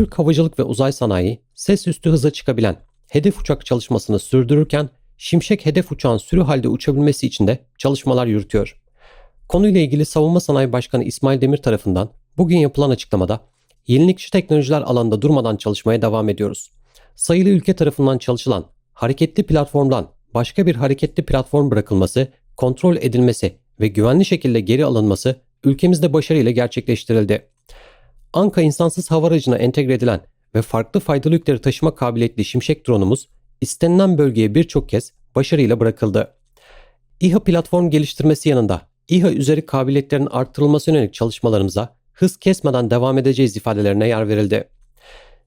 Türk Havacılık ve Uzay Sanayi ses üstü hıza çıkabilen hedef uçak çalışmasını sürdürürken Şimşek hedef uçağın sürü halde uçabilmesi için de çalışmalar yürütüyor. Konuyla ilgili Savunma Sanayi Başkanı İsmail Demir tarafından bugün yapılan açıklamada yenilikçi teknolojiler alanında durmadan çalışmaya devam ediyoruz. Sayılı ülke tarafından çalışılan hareketli platformdan başka bir hareketli platform bırakılması, kontrol edilmesi ve güvenli şekilde geri alınması ülkemizde başarıyla gerçekleştirildi. Anka insansız hava aracına entegre edilen ve farklı faydalı yükleri taşıma kabiliyetli Şimşek drone'umuz istenilen bölgeye birçok kez başarıyla bırakıldı. İHA platform geliştirmesi yanında İHA üzeri kabiliyetlerin arttırılması yönelik çalışmalarımıza hız kesmeden devam edeceğiz ifadelerine yer verildi.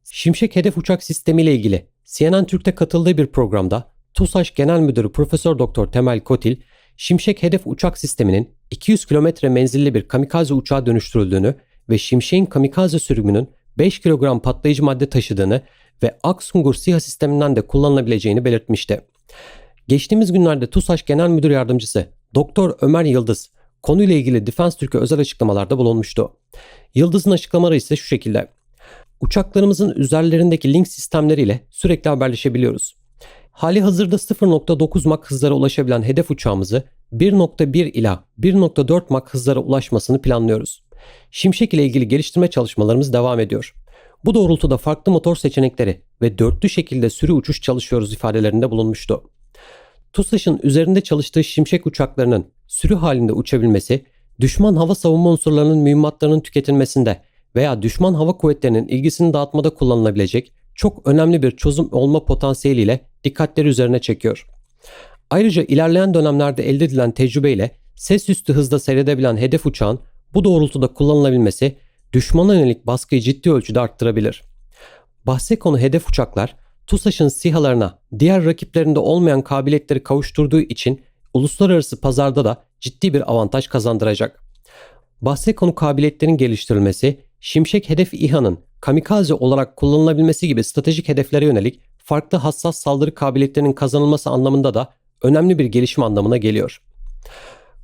Şimşek hedef uçak sistemi ile ilgili CNN Türk'te katıldığı bir programda TUSAŞ Genel Müdürü Profesör Doktor Temel Kotil, Şimşek hedef uçak sisteminin 200 kilometre menzilli bir kamikaze uçağa dönüştürüldüğünü ve Şimşek'in kamikaze sürümünün 5 kilogram patlayıcı madde taşıdığını ve Aksungur SİHA sisteminden de kullanılabileceğini belirtmişti. Geçtiğimiz günlerde TUSAŞ Genel Müdür Yardımcısı Doktor Ömer Yıldız konuyla ilgili Defense Türkiye özel açıklamalarda bulunmuştu. Yıldız'ın açıklamaları ise şu şekilde. Uçaklarımızın üzerlerindeki link sistemleriyle sürekli haberleşebiliyoruz. Hali hazırda 0.9 Mach hızlara ulaşabilen hedef uçağımızı 1.1 ila 1.4 Mach hızlara ulaşmasını planlıyoruz. Şimşek ile ilgili geliştirme çalışmalarımız devam ediyor. Bu doğrultuda farklı motor seçenekleri ve dörtlü şekilde sürü uçuş çalışıyoruz ifadelerinde bulunmuştu. TUSAŞ'ın üzerinde çalıştığı şimşek uçaklarının sürü halinde uçabilmesi, düşman hava savunma unsurlarının mühimmatlarının tüketilmesinde veya düşman hava kuvvetlerinin ilgisini dağıtmada kullanılabilecek çok önemli bir çözüm olma potansiyeliyle dikkatleri üzerine çekiyor. Ayrıca ilerleyen dönemlerde elde edilen tecrübeyle ses üstü hızda seyredebilen hedef uçağın bu doğrultuda kullanılabilmesi düşmana yönelik baskıyı ciddi ölçüde arttırabilir. Bahse konu hedef uçaklar TUSAŞ'ın SİHA'larına diğer rakiplerinde olmayan kabiliyetleri kavuşturduğu için uluslararası pazarda da ciddi bir avantaj kazandıracak. Bahse konu kabiliyetlerin geliştirilmesi, Şimşek hedef İHA'nın kamikaze olarak kullanılabilmesi gibi stratejik hedeflere yönelik farklı hassas saldırı kabiliyetlerinin kazanılması anlamında da önemli bir gelişim anlamına geliyor.